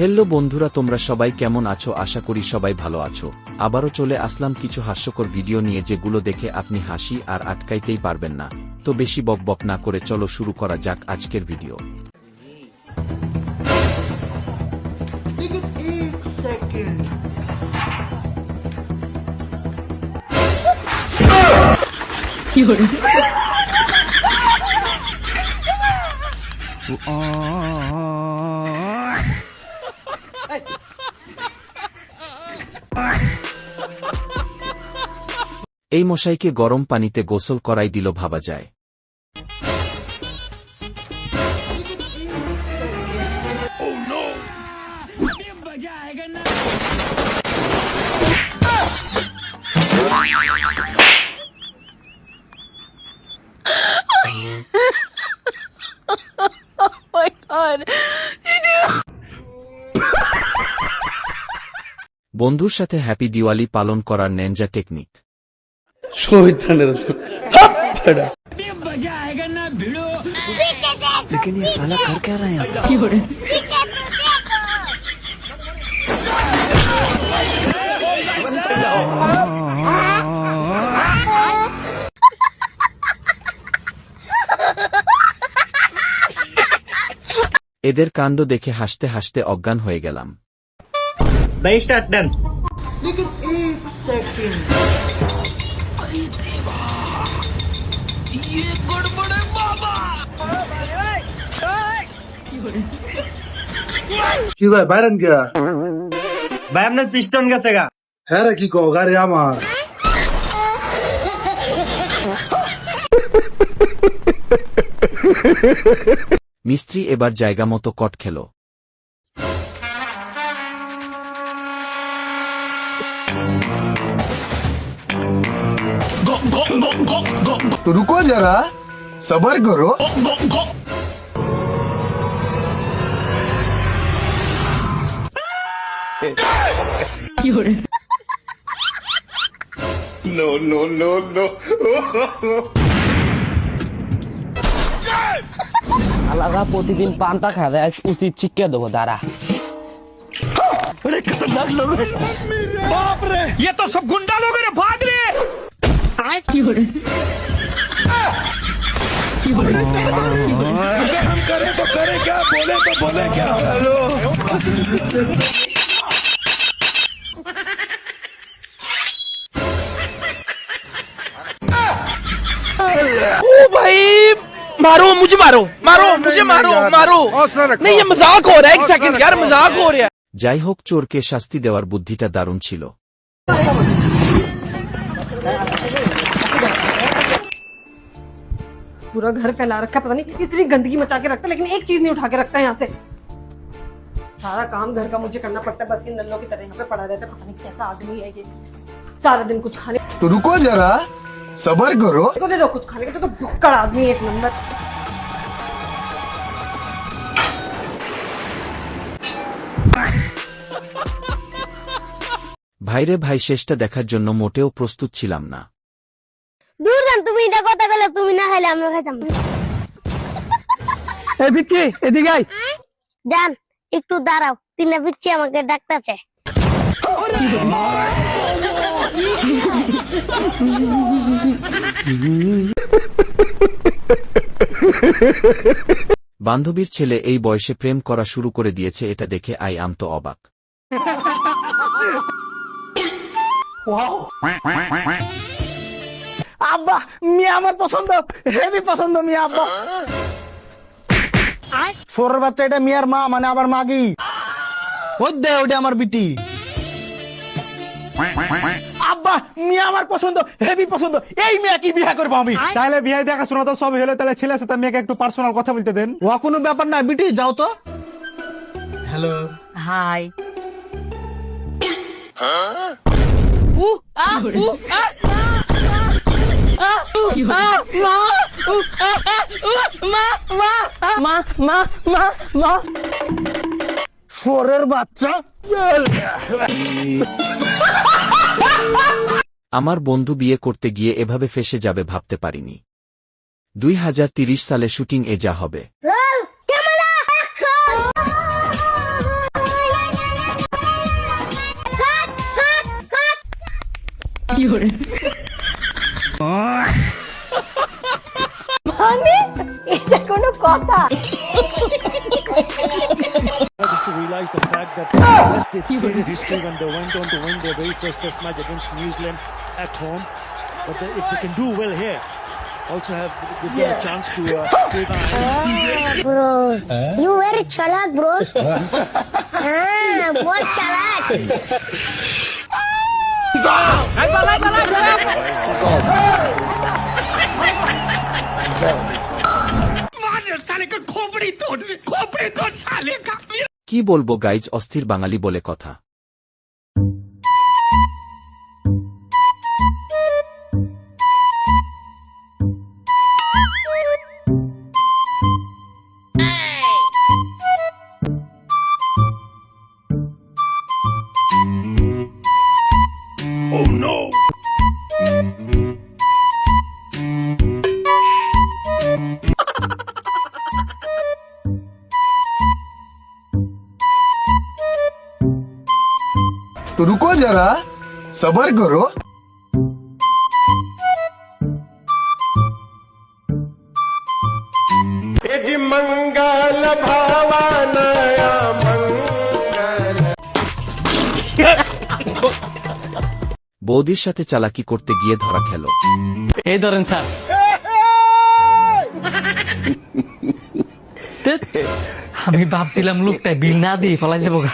Hello বন্ধুরা তোমরা সবাই কেমন আছো? আশা করি সবাই ভালো আছো। আবারও চলে আসলাম কিছু হাস্যকর ভিডিও নিয়ে যেগুলো দেখে আপনি হাসি আর আটকাইতেই পারবেন না। তো বেশি বক বক না করে চলো শুরু করা যাক আজকের ভিডিও। Oh, এই মশাইকে গরম পানিতে গোসল করাই দিল ভাবা যায়। My বন্ধুর সাথে হ্যাপি দিওয়ালি পালন করার নেনজা টেকনিক। এদের কাণ্ড দেখে হাসতে হাসতে অজ্ঞান হয়ে গেলাম। लेकिन एक सेकंड কি ভাই বাইরেন কে ভাই আপনার পিস্টন গেছে গা হ্যাঁ রে কি কো গাড়ি আমার মিস্ত্রি এবার জায়গা মতো কট খেল तो रुको जरा सबर करो আলাদা প্রতিদিন পান্তা খায় দেয় আজ উচিত চিকিয়ে দেবো দাঁড়া ये तो सब गुंडा लोग हैं रे, भाग रे ओ भाई मारो मुझे मारो मारो मुझे मारो मारो नहीं ये मजाक हो रहा है एक सेकंड यार मजाक हो रहा है যাই হোক চোরকে শাস্তি দেওয়ার বুদ্ধিটা দারুণ ছিল पूरा घर फैला रखा है, पता नहीं इतनी गंदगी मचा के रखता है लेकिन एक चीज नहीं उठा के रखता है यहाँ से सारा काम घर का मुझे करना पड़ता है बस ये नल्लों की तरह यहाँ पे पड़ा रहता है पता नहीं कैसा आदमी है ये सारा दिन कुछ खाने तो रुको जरा सबर करो को दे दो कुछ खाने को तो, तो भुक्कड़ आदमी है एक नंबर ভাইরে ভাই শেষটা দেখার জন্য মোটেও প্রস্তুত ছিলাম না দূর যান তুমি এটা কথা বলে তুমি না খাইলে আমরা খাইতাম। না। এদিকে এদিকে আয়। যান একটু দাঁড়াও তিনে পিচ্ছি আমাকে ডাকতেছে। বান্ধবীর ছেলে এই বয়সে প্রেম করা শুরু করে দিয়েছে এটা দেখে আই আম তো অবাক। আব্বা মিয়া আমার পছন্দ। হেভি পছন্দ মিয়া আব্বা। সোরের বাচ্চা এটা মিয়ার মা মানে আবার মাগি। ওই দে ওটা আমার বিটি। আব্বা মিয়া আমার পছন্দ হেভি পছন্দ। এই মেয়ে কি বিয়ে করব আমি? তাহলে বিয়ে দেখাশোনা তো সব হলো তাহলে ছেলে সাথে মেয়েকে একটু পার্সোনাল কথা বলতে দেন। ও কোনো ব্যাপার না বিটি যাও তো। হ্যালো। Hi. মা মা মা মা আমার বন্ধু বিয়ে করতে গিয়ে এভাবে ফেসে যাবে ভাবতে পারিনি। দুই হাজার তিরিশ সালে শুটিং এ যা হবে। মানে এটা কোনো কথা just to realize the fact that yes, they did in history when they went on to win their very first test match against New Zealand at home. But they, if they can do well here, also have give them a chance to uh, play the bro you very chalak bro ah Vai pra lá, vai pra কি বলব guys অস্থির বাঙালি বলে কথা। तो रुको जरा सबर करो বৌদির সাথে চালাকি করতে গিয়ে ধরা খেল এই ধরেন স্যার ধ্যাৎ, আমি ভাবছিলাম লোকটা বিল না দিয়ে ফলাই যাবো গা।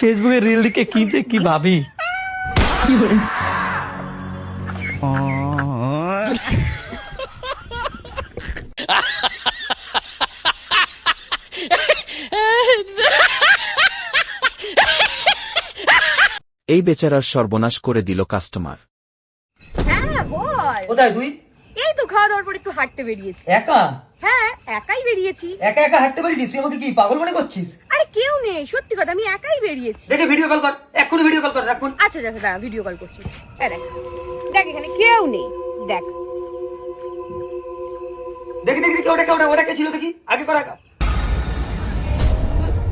ফেসবুকে রিল দিকে কি যে কি ভাবি। এই বেচারার সর্বনাশ করে দিল কাস্টমার হ্যাঁ বল। কোথায় তুই? এই তো খাওয়া দাওয়ার পর একটু হাঁটতে বেরিয়েছি। একা? হ্যাঁ একাই বেরিয়েছি। একা একা হাঁটতে পারিস তুই আমাকে কি পাগল মনে করছিস? আরে কেউ নেই সত্যি কথা আমি একাই বেরিয়েছি। দেখে ভিডিও কল কর এক্ষুনি ভিডিও কল কর রাখুন। আচ্ছা আচ্ছা, আচ্ছা দাঁড়া ভিডিও কল করছি। দেখ দেখ এখানে কেউ নেই দেখ। দেখি দেখি দেখি ওটা কে ওটা ওটা কে ছিল দেখি আগে করা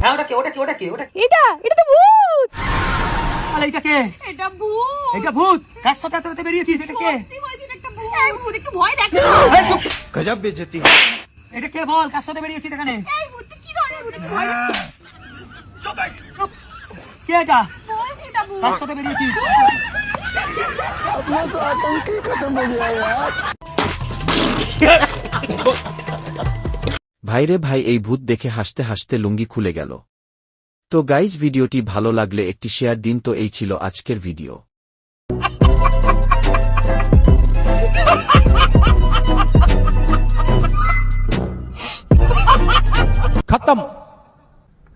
হ্যাঁ ওটা কে ওটা কে ওটা কে ওটা এটা এটা তো ভূত! আরে এটা কে? এটা ভূত! এটা ভূত! কার সাথে তোরা বেরিয়েছিস? এটা কে? সত্যি বলছিস একটা ভূত। এই ভূত একটু ভয় দেখ। গজব বেজতি। এটা কে বল? কার সাথে বেরিয়েছিস এখানে? এই ভূত কি ধরনের ভূত? ভয় কে এটা বলছি এটা ভূত কার সাথে বেরিয়েছিস ভাইরে ভাই এই ভূত দেখে হাসতে হাসতে লুঙ্গি খুলে গেল তো গাইজ ভিডিওটি ভালো লাগলে একটি শেয়ার দিন তো এই ছিল আজকের ভিডিও खत्म